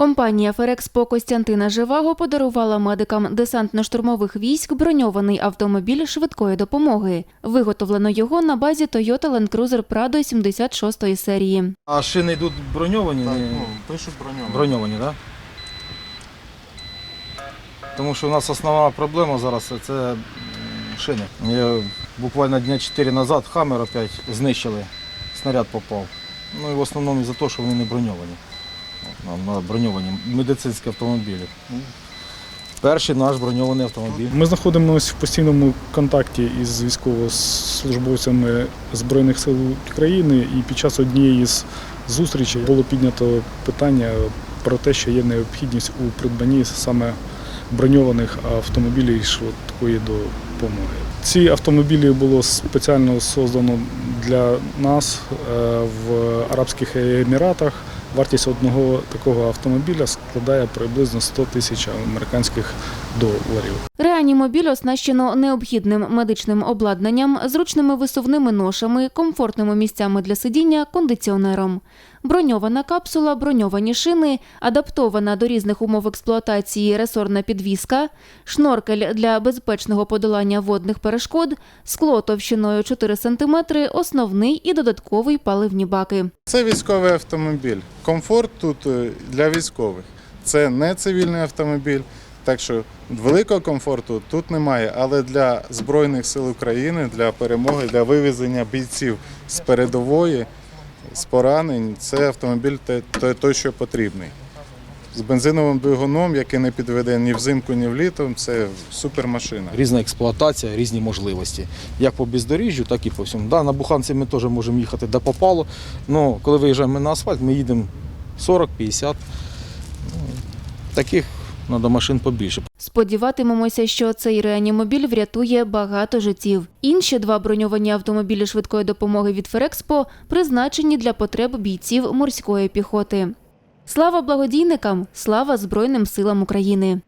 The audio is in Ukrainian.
Компанія Ферекспо Костянтина Живаго подарувала медикам десантно-штурмових військ броньований автомобіль швидкої допомоги. Виготовлено його на базі Toyota Land Cruiser Prado 76-ї серії. А шини йдуть броньовані? Так, ну, пишуть броньовані. Броньовані, так? Да? Тому що у нас основна проблема зараз це- це шини. Я буквально дня 4 назад Хаммер опять знищили, снаряд попав. Ну і в основному за те, що вони не броньовані. На броньовані медицинські автомобілі. Перший наш броньований автомобіль. Ми знаходимося в постійному контакті із військовослужбовцями Збройних сил України, і під час однієї з зустрічей було піднято питання про те, що є необхідність у придбанні саме броньованих автомобілів швидкої допомоги. Ці автомобілі було спеціально создано для нас е, в Арабських Еміратах. Вартість одного такого автомобіля складає приблизно 100 тисяч американських доларів. Реанімобіль оснащено необхідним медичним обладнанням, зручними висувними ношами, комфортними місцями для сидіння, кондиціонером. Броньована капсула, броньовані шини, адаптована до різних умов експлуатації ресорна підвіска, шноркель для безпечного подолання водних перешкод, скло товщиною 4 см, основний і додатковий паливні баки. Це військовий автомобіль. Комфорт тут е, для військових. Це не цивільний автомобіль. Так що великого комфорту тут немає, але для Збройних сил України, для перемоги, для вивезення бійців з передової, з поранень, це автомобіль той, що потрібний. З бензиновим двигуном, який не підведе ні взимку, ні влітом, це супермашина. Різна експлуатація, різні можливості. Як по бездоріжжю, так і по всьому. Да, на буханці ми теж можемо їхати де попало. Ну, коли виїжджаємо на асфальт, ми їдемо 40-50. Ну, Таких треба машин побільше. Сподіватимемося, що цей реанімобіль врятує багато життів. Інші два броньовані автомобілі швидкої допомоги від Ферекспо призначені для потреб бійців морської піхоти. Слава благодійникам! Слава Збройним силам України!